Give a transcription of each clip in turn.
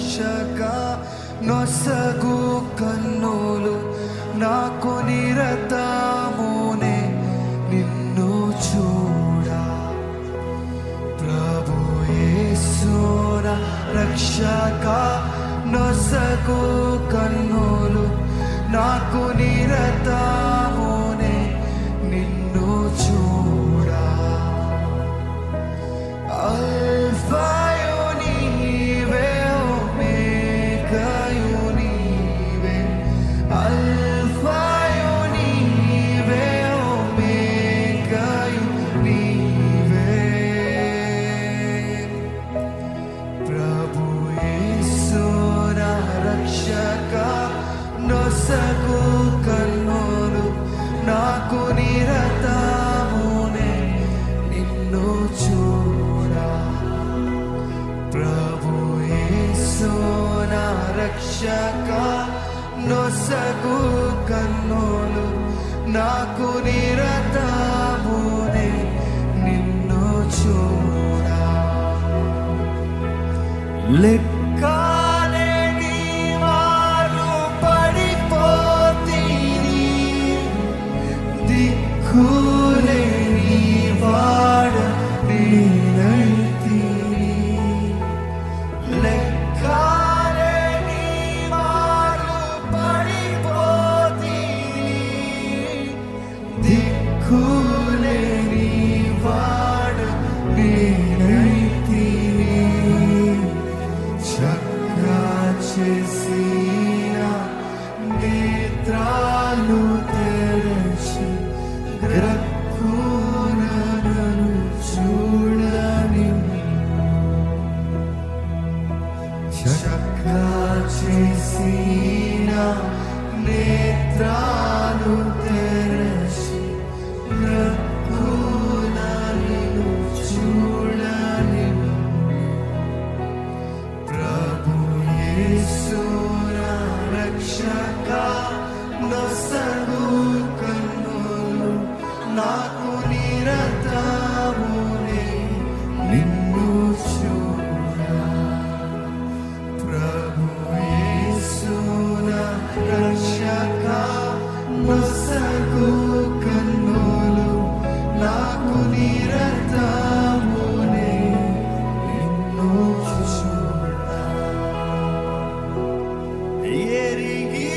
రక్షక నొసగు కన్నులు నాకు నిరతమునే నిన్ను చూడా. ప్రభు యేసున రక్షక నొసగు కన్నులు నాకు నిరతమునే రక్షక నొసగు కన్నులు నాకు నిరతమునే నిన్ను చూడా. లెక్కలేని నేత్రాలు తెరచి గ్రక్కునను చూడని చక్కా చేసిన నేత్రాలు తెరచి గ్రక్కునను చూడని ప్రభు యేసు నా ఎరిగి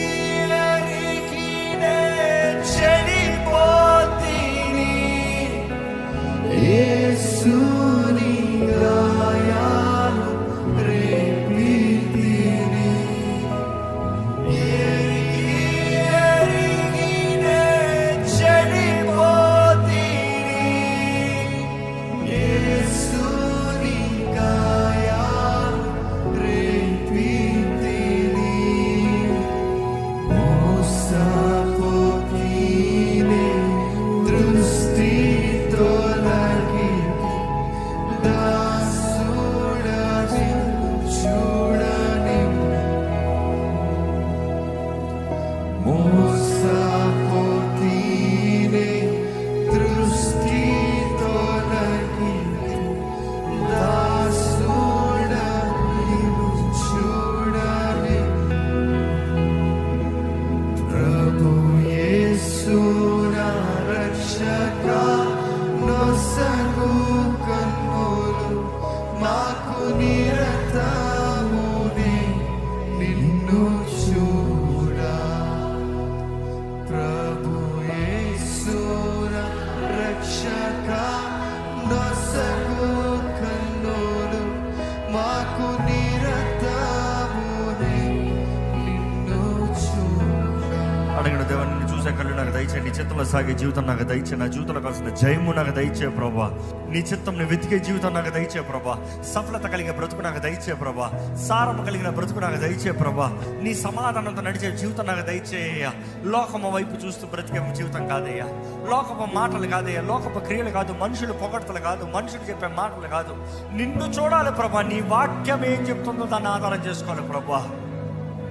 చిత్తంలో సాగే జీవితం నాకు దయచే నా జీవితంలో కావాల్సిన జయము నాకు దయచే ప్రభా. నీ చిత్తంని వెతికే జీవితం నాకు దయచే ప్రభా. సఫలత కలిగిన బ్రతుకు నాకు దయచే ప్రభా. సారము కలిగిన బ్రతుకు నాకు దయచే ప్రభా. నీ సమాధానంతో నడిచే జీవితం నాకు దయచేయ లోకము వైపు చూస్తూ బ్రతికే జీవితం కాదయ్యా. లోకపు మాటలు కాదయ్యా. లోకపు క్రియలు కాదు. మనుషులు పొగడతలు కాదు. మనుషులు చెప్పే మాటలు కాదు. నిన్ను చూడాలి ప్రభా. నీ వాక్యం ఏం చెప్తుందో దాన్ని ఆధారం చేసుకోవాలి ప్రభా.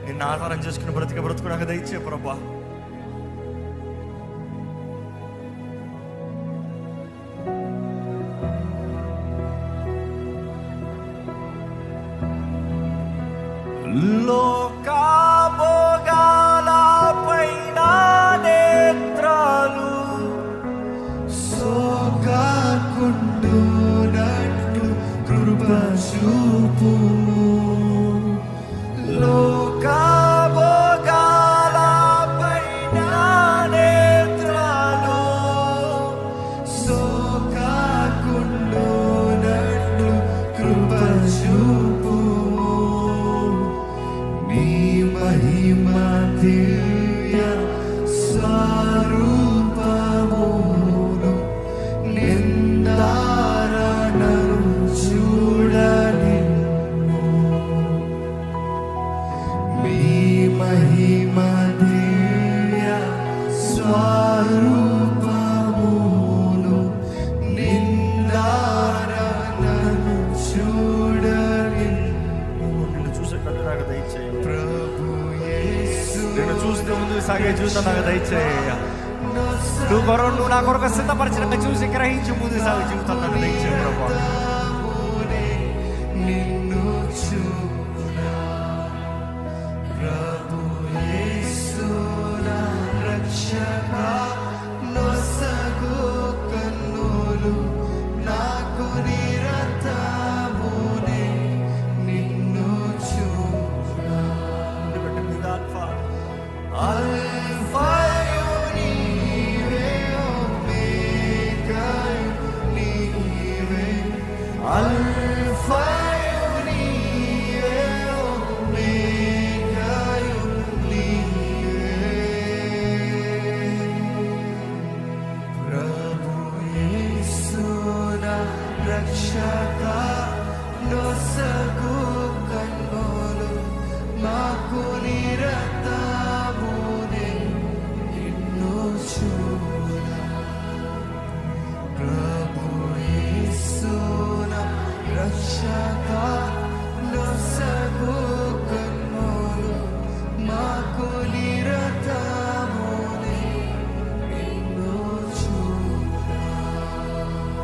నిన్ను ఆధారం చేసుకుని బ్రతికే బ్రతుకు నాకు దయచే ప్రభా. లోకాభోగాలపైన నేత్రాలు సోకాకుంటున్నట్టు కృప చూపు. సాగే జీవితం నాకు దయచేయ. నువ్వు కొరకు నువ్వు నా కొరకు సిద్ధపరిచిన చూసి గ్రహించి ముందు సాగే జీవితం నాకు దయచేయ ప్రభా.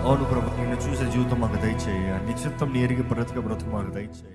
అవును ప్రభు నిన్ను చూసే జీవితం మాకు దయచేయ. నిశ్చిత్తం చిత్తం నీ ఎరిగి బ్రతుక బ్రతుకు మాకు దయచేయ.